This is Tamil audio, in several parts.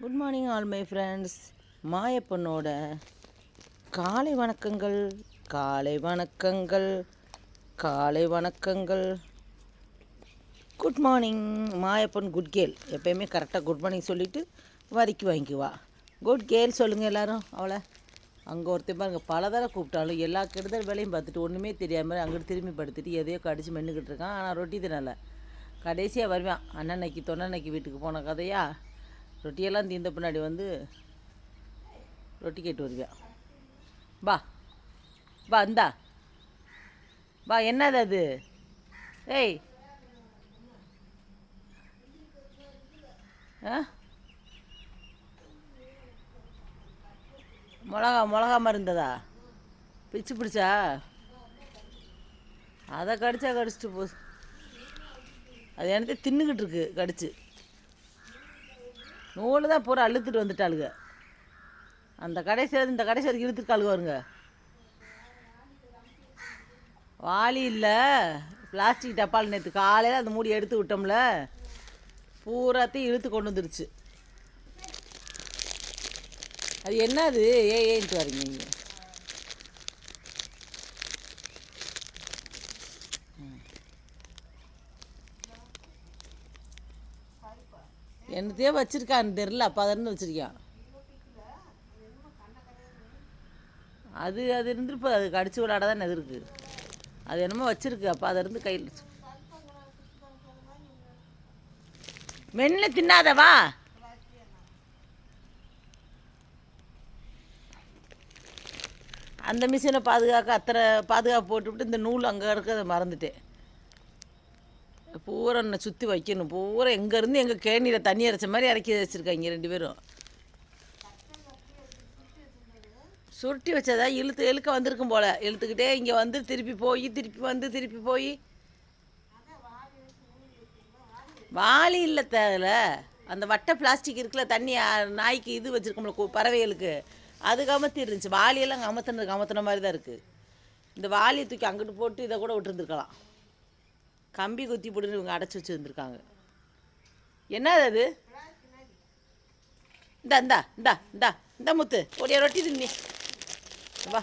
Good morning all my friends மாயப்பனோட காலை வணக்கங்கள் காலை வணக்கங்கள் காலை வணக்கங்கள். Good morning Mayappan good girl எப்பயுமே கரெக்டாக குட் மார்னிங் சொல்லிவிட்டு வரிக்கு வாங்கிக்குவா குட் கேல் சொல்லுங்கள் எல்லோரும் அவளை. அங்கே ஒருத்தர் பாருங்க பல தடவை கூப்பிட்டாலும் எல்லா கெடுதல் வேலையும் பார்த்துட்டு ஒன்றுமே தெரியாமல் அங்கிட்டு திரும்பி படுத்துட்டு எதையோ கடிச்சு மென்னுக்கிட்டு இருக்கான். ஆனால் ரொட்டி தினால கடைசியாக வருவான் அண்ணன்னைக்கு தொண்ணன்னைக்கு வீட்டுக்கு போன கதையா? ரொட்டியெல்லாம் தீர்ந்த பின்னாடி வந்து ரொட்டி கேட்டு வருவியா? பா பா இந்தா. பா என்னது அது? ஏய். ஆ? மிளகா மிளகா மருந்ததா பிச்சு பிடிச்சா? அதை கடிச்சா கடிச்சிட்டு போ. அது எனக்கு தின்னுக்கிட்டு இருக்கு கடிச்சு. நூல் தான் பூரா அழுத்துட்டு வந்துட்டாளுங்க அந்த கடைசியில் இந்த கடைசி வரைக்கும் இழுத்துருக்காளுங்க வருங்க வாளி இல்லை. பிளாஸ்டிக் டப்பால் நேற்று காலையில் அந்த மூடி எடுத்து விட்டோம்ல. பூராத்தையும் இழுத்து கொண்டு வந்துருச்சு. அது என்னது? ஏ ஏன்ட்டு வரீங்க நீங்கள் என்னத்தையே வச்சிருக்கான்னு தெரில அப்போ அதிருந்து வச்சுருக்கான். அது அது இருந்துருப்போ அது கடிச்சு விளாட தான் எதிர்க்கு இருக்கு. அது என்னமோ வச்சுருக்கு அப்போ அதை இருந்து கையில் மென்னு தின்னாதவா அந்த மிஷினை பாதுகாக்க அத்தனை பாதுகாப்பு போட்டுவிட்டு இந்த நூல் அங்கே இருக்கிறத மறந்துட்டேன். பூரா என்னை சுற்றி வைக்கணும். பூரா எங்கேருந்து எங்கள் கேணியில் தண்ணி அரைச்ச மாதிரி இறக்கி வச்சுருக்காங்க ரெண்டு பேரும். சுருட்டி வச்சதா இழுத்து இழுக்க வந்திருக்கும் போல். இழுத்துக்கிட்டே இங்கே வந்து திருப்பி போய் திருப்பி வந்து திருப்பி போய். வாளி இல்லை தேவையில்ல அந்த வட்டை பிளாஸ்டிக் இருக்குல்ல தண்ணி நாய்க்கு இது வச்சுருக்கோம்ல பறவைகளுக்கு. அது கமத்தி இருந்துச்சு. வாளியெல்லாம் கமத்துனது கமத்துன மாதிரி தான் இருக்குது இந்த வாளியை தூக்கி அங்கிட்டு போட்டு இதை கூட விட்டுருந்துருக்கலாம். கம்பி குத்தி போட்டு இவங்க அடைச்சி வச்சு வந்திருக்காங்க என்னது அது? இந்தா இந்தா இந்தா இந்தா இந்த முத்து. ஒடிய ரொட்டி தின்னி வா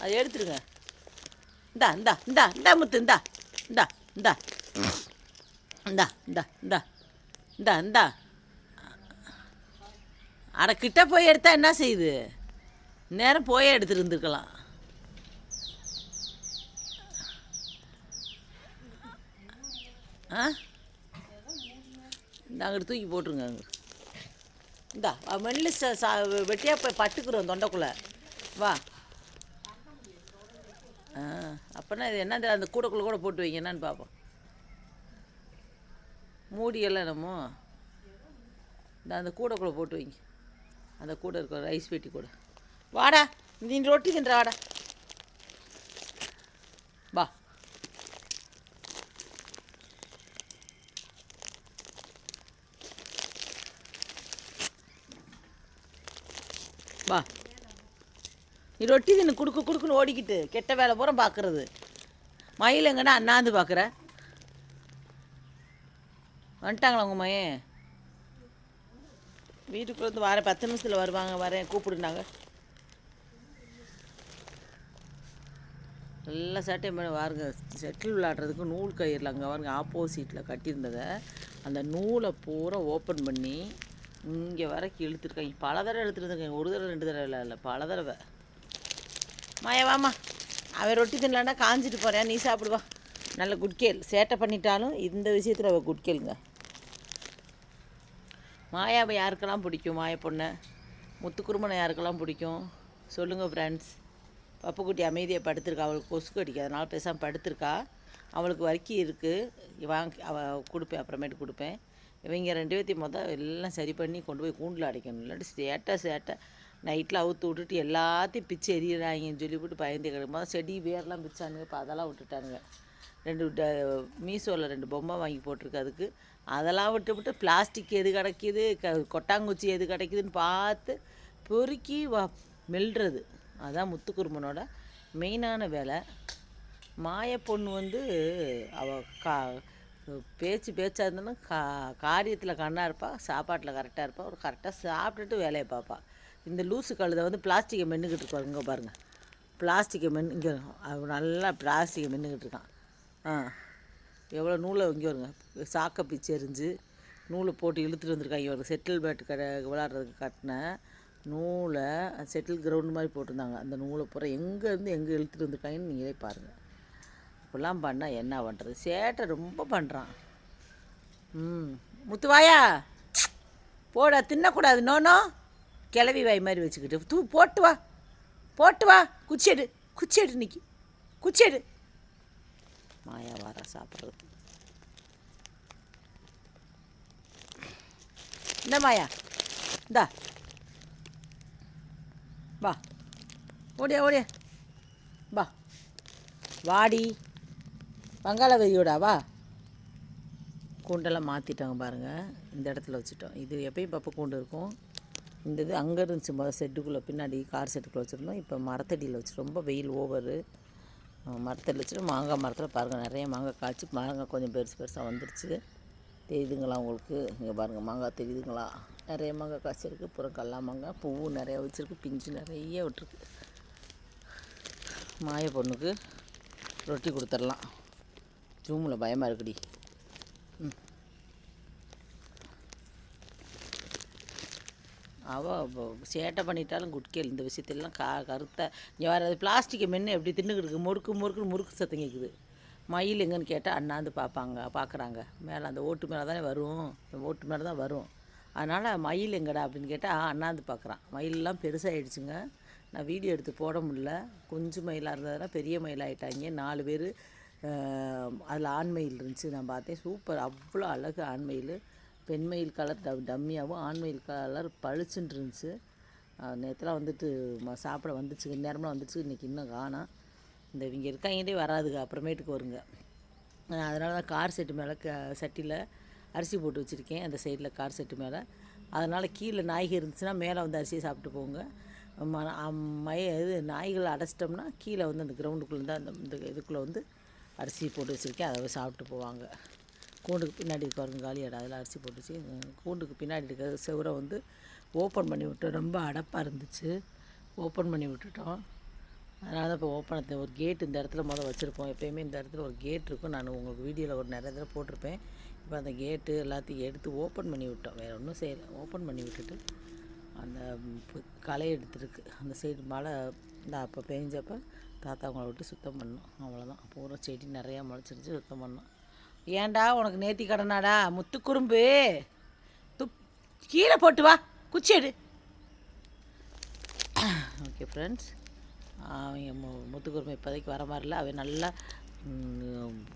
அதை எடுத்துருங்க. இந்தா இந்தா இந்தா இந்தா முத்து இந்தா இந்தா இந்தா. இந்தா இந்தா இந்தா இந்தா இந்தா. அட கிட்ட போய் எடுத்தா என்ன செய்யுது நேரம் போய் எடுத்துருந்துருக்கலாம் ஆ? இந்த அங்கிட்டு தூக்கி போட்டுருங்க அங்கே இந்தா மெல்லு ச சா வெட்டியாக போய் பட்டுக்குறோம் தொண்டைக்குள்ளே. வா. ஆ அப்போனா இது என்ன அந்த கூடைக்குள்ளே கூட போட்டு வைங்க என்னன்னு பார்ப்போம் மூடியெல்லாம் என்னமோ? இந்த அந்த கூடைக்குள்ளே போட்டு வைங்க. அந்த கூடை இருக்க ரைஸ் பெட்டி கூட. வாடா நீ ரொட்டி தின்ற வாடா வா வா. நீ ரொட்டி தின்னு குடுக்கு குடுக்குன்னு ஓடிக்கிட்டு கெட்ட வேலை பூரா பார்க்குறது மயில் எங்கன்னா அண்ணாந்து பார்க்குற வந்துட்டாங்களா உங்கள் மயன்? வீட்டுக்குள்ளே வந்து வரேன். பத்து நிமிஷத்தில் வருவாங்க வரேன். கூப்பிடுனாங்க. நல்லா சட்டை பண்ணி பாருங்க செட்டில் விளாட்றதுக்கு நூல் கயிறில் அங்கே பாருங்க ஆப்போசிட்டில் கட்டியிருந்ததை. அந்த நூலை பூரா ஓப்பன் பண்ணி இங்கே வரைக்கும் இழுத்துருக்காங்க. பல தடவை இழுத்துருந்துருக்காங்க. ஒரு தடவை ரெண்டு தடவை இல்லை இல்லை பல தடவை. மாயவாமா அவன் ரொட்டி தின்னலான்னா காஞ்சிட்டு போகிறேன் நீ சாப்பிடுவா நல்ல குட்கேல் சேட்டை பண்ணிட்டாலும் இந்த விஷயத்தில் அவள் குட்கேளுங்க மாயாவை யாருக்கெல்லாம் பிடிக்கும்? மாய பொண்ணை. முத்துக்குருமனை யாருக்கெல்லாம் பிடிக்கும்? சொல்லுங்கள் ஃப்ரெண்ட்ஸ் பப்புக்குட்டி அமைதியாக படுத்திருக்கா. அவளுக்கு கொசு கடிக்கு அதனால் பேசாமல் படுத்திருக்கா. அவளுக்கு வரைக்கும் இருக்குது வாங்கி அவள் கொடுப்பேன். அப்புறமேட்டு கொடுப்பேன். இவங்க ரெண்டு பேர்த்தையும் மொதல் எல்லாம் சரி பண்ணி கொண்டு போய் கூண்டில் அடைக்கணும். இல்லாட்டி சேட்டை சேட்டை. நைட்டில் அவுத்து விட்டுட்டு எல்லாத்தையும் பிச்சு எறிகிறாங்கன்னு சொல்லி விட்டு பயந்து கிடக்கும் மொதல் செடி வேர்லாம் பிச்சானுங்க. இப்போ அதெல்லாம் விட்டுட்டானுங்க. ரெண்டு ட மீஷோவில் ரெண்டு பொம்மை வாங்கி போட்டிருக்கு அதுக்கு. அதெல்லாம் விட்டு விட்டு பிளாஸ்டிக் எது கிடைக்கிது? க கொட்டாங்குச்சி எது கிடைக்குதுன்னு பார்த்து பொறுக்கி வா மெல்றது. அதுதான் முத்துக்குருமனோட மெயினான வேலை. மாய பொண்ணு வந்து அவ கா பேச்சு பேச்சாக இருந்தோன்னா கா காரியத்தில் கண்ணாக இருப்பாள் சாப்பாட்டில் கரெக்டாக இருப்பாள் ஒரு கரெக்டாக சாப்பிட்டுட்டு வேலையை பார்ப்பா. இந்த லூசு கழுதை வந்து பிளாஸ்டிக்கை மென்னுக்கிட்டு இருக்கோம் இங்கே பாருங்கள் பிளாஸ்டிக்கை மென் இங்கே அவன் நல்லா பிளாஸ்டிக்கை மென்னுக்கிட்டு இருக்கான். ஆ எவ்வளோ நூலை இங்கே வருங்க சாக்கை பிச்சு எரிஞ்சு நூலை போட்டு இழுத்துட்டு வந்திருக்காங்க இவருக்கு செட்டில் பேட் கடை விளாட்றதுக்கு கட்டின நூலை செட்டில் கிரவுண்ட் மாதிரி போட்டிருந்தாங்க. அந்த நூலை பூரா எங்கேருந்து எங்கே இழுத்துட்டு வந்திருக்காங்கன்னு நீங்களே பாருங்கள் இப்படிலாம் பண்ணால் என்ன பண்ணுறது சேட்டை ரொம்ப பண்ணுறான் ம். முத்துவாயா? போடா தின்னக்கூடாது. நோனோ கிளவி வாய் மாதிரி வச்சுக்கிட்டு. தூ போட்டு வா. போட்டு வா. குச்சேடு குச்சேடு இன்னைக்கு. குச்சேடு மாயா வாரா சாப்பிட்றது. இந்த மாயா. இந்தா. வா. ஓடியா ஓடியா. வா. வாடி. வங்காள வெறியூடாவா கூண்டெல்லாம் மாற்றிட்டாங்க பாருங்கள் இந்த இடத்துல வச்சுட்டோம். இது எப்பயும் பப்பு கூண்டு இருக்கும். இந்த இது அங்கே இருந்துச்சு முதல் செட்டுக்குள்ளே பின்னாடி கார் செட்டுக்குள்ளே வச்சுருந்தோம். இப்போ மரத்தடியில் வச்சு ரொம்ப வெயில் ஓவரு மரத்தடியில் வச்சுட்டு மாங்காய் மரத்தில் பாருங்கள் நிறைய மாங்காய் காய்ச்சி மாங்காய் கொஞ்சம் பெருசு பெருசாக வந்துருச்சு. தெரியுதுங்களா உங்களுக்கு? இங்கே பாருங்கள் மாங்காய் தெரியுதுங்களா? நிறைய மாங்காய் காய்ச்சிருக்கு. அப்புறம் கல்லா மாங்காய் பூவும் நிறையா வச்சுருக்கு. பிஞ்சு நிறைய விட்டுருக்கு. மாய பொண்ணுக்கு ரொட்டி கொடுத்துடலாம். ஜூமில் பயமாக இருக்குடி. ம். அவள் சேட்டை பண்ணிட்டாலும் குட்கேல் இந்த விஷயத்திலலாம் கா கருத்தை. இங்கே வேறு அது பிளாஸ்டிக்கை மென்று எப்படி தின்னுக்கிட்டு இருக்கு? முறுக்கு முறுக்கு முறுக்கு சத்தம் கேட்குது மயில் எங்கன்னு கேட்டால் அண்ணாந்து பார்ப்பாங்க பார்க்குறாங்க மேலே அந்த ஓட்டு மேலே தானே வரும். ஓட்டு மேலே தான் வரும். அதனால் மயில் எங்கடா அப்படின்னு கேட்டால் அண்ணாந்து பார்க்குறான் மயிலெலாம் பெருசாகிடுச்சுங்க நான் வீடியோ எடுத்து போட முடில கொஞ்சம் மயிலாக இருந்ததுனா பெரிய மயிலாகிட்டாங்க நாலு பேர் அதில் ஆண் மயில் இருந்துச்சு. நான் பார்த்தேன் சூப்பர். அவ்வளோ அழகு ஆண் மயில் பெண் மயில் கலர் ட டம்மியாகவும் ஆண் மயில் கலர் பளிச்சுன்னு இருந்துச்சு. நேற்றுலாம் வந்துட்டு ம சாப்பிட வந்துச்சு. நேரமெலாம் வந்துச்சு. இன்றைக்கி இன்னும் காணாம் இந்த இவங்க இருக்காங்கட்டே வராதுங்க. அப்புறமேட்டுக்கு வருங்க. அதனால தான் கார் செட்டு மேலே க சட்டியில் அரிசி போட்டு வச்சுருக்கேன். அந்த சைடில் கார் செட்டு மேலே. அதனால் கீழே நாய்கள் இருந்துச்சுன்னா மேலே வந்து அரிசியை சாப்பிட்டு போங்க. ம மய இது நாய்களை அடைச்சிட்டோம்னா கீழே வந்து அந்த கிரவுண்டுக்குள்ளே தான் அந்த இந்த இதுக்குள்ளே வந்து அரிசி போட்டு வச்சுருக்கேன். அதை சாப்பிட்டு போவாங்க. கூண்டுக்கு பின்னாடி பாருங்க காலியாடா அதில் அரிசி போட்டு வச்சு கூண்டுக்கு பின்னாடி இருக்கிற செவரை வந்து ஓப்பன் பண்ணி விட்டோம் ரொம்ப அடப்பாக இருந்துச்சு. ஓப்பன் பண்ணி விட்டுட்டோம். அதனால தான் இப்போ ஓப்பன் ஒரு கேட் இந்த இடத்துல முதல் வச்சுருப்போம். எப்போயுமே இந்த இடத்துல ஒரு கேட் இருக்கும். நான் உங்களுக்கு வீடியோவில் ஒரு நிறைய தடவை போட்டிருப்பேன். இப்போ அந்த கேட்டு எல்லாத்தையும் எடுத்து ஓப்பன் பண்ணி விட்டோம். வேறு ஒன்றும் செய்யலை. ஓப்பன் பண்ணி விட்டுட்டு அந்த களை எடுத்துருக்கு. அந்த சைடு மழை இந்த அப்போ பெஞ்சப்போ தாத்தா அவங்கள விட்டு சுத்தம் பண்ணோம். அவ்வளோதான் பூரா செடி நிறையா முளைச்சிருச்சு சுத்தம் பண்ணோம். ஏன்டா உனக்கு நேத்தி கடனாடா? முத்துக்குறும்பு துப் கீழே போட்டு வா. குச்சி எடு. ஓகே ஃப்ரெண்ட்ஸ் அவங்க மு முத்துக்குறும்பு இப்போதைக்கு வர மாதிரில அவன் நல்லா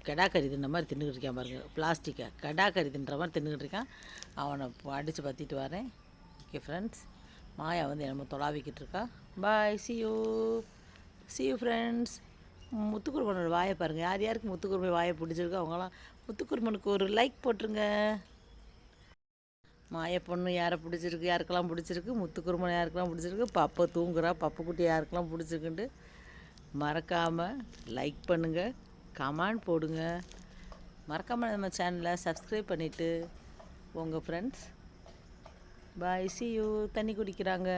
கெடா கறி தின்ற மாதிரி தின்னுக்கிட்டு இருக்கான் பாருங்க. பிளாஸ்டிக்கை கெடா கறி தின்ற மாதிரி தின்னுக்கிட்டு இருக்கான். அவனை அடித்து பற்றிட்டு வரேன். ஓகே ஃப்ரெண்ட்ஸ் மாயா வந்து என்னமோ தொலாவிக்கிட்டு இருக்கா. Bye see you see friends முத்துக்குருமனோட வாயை பாருங்கள் யார் யாருக்கு முத்துக்குருமை வாயை பிடிச்சிருக்கோ அவங்களாம் முத்துக்குருமனுக்கு ஒரு லைக் போட்டுருங்க. மாய பொண்ணு யாரை பிடிச்சிருக்கு யாருக்கெல்லாம் பிடிச்சிருக்கு? முத்துக்குருமன் யாருக்கெல்லாம் பிடிச்சிருக்கு? பப்பை தூங்குறா பப்பை குட்டி யாருக்கெல்லாம் பிடிச்சிருக்குன்ட்டு மறக்காமல் லைக் பண்ணுங்கள் கமெண்ட் போடுங்க. மறக்காமல் நம்ம சேனலை சப்ஸ்கிரைப் பண்ணிவிட்டு உங்கள் ஃப்ரெண்ட்ஸ் பாய் சி யூ தண்ணி குடிக்கிறாங்க.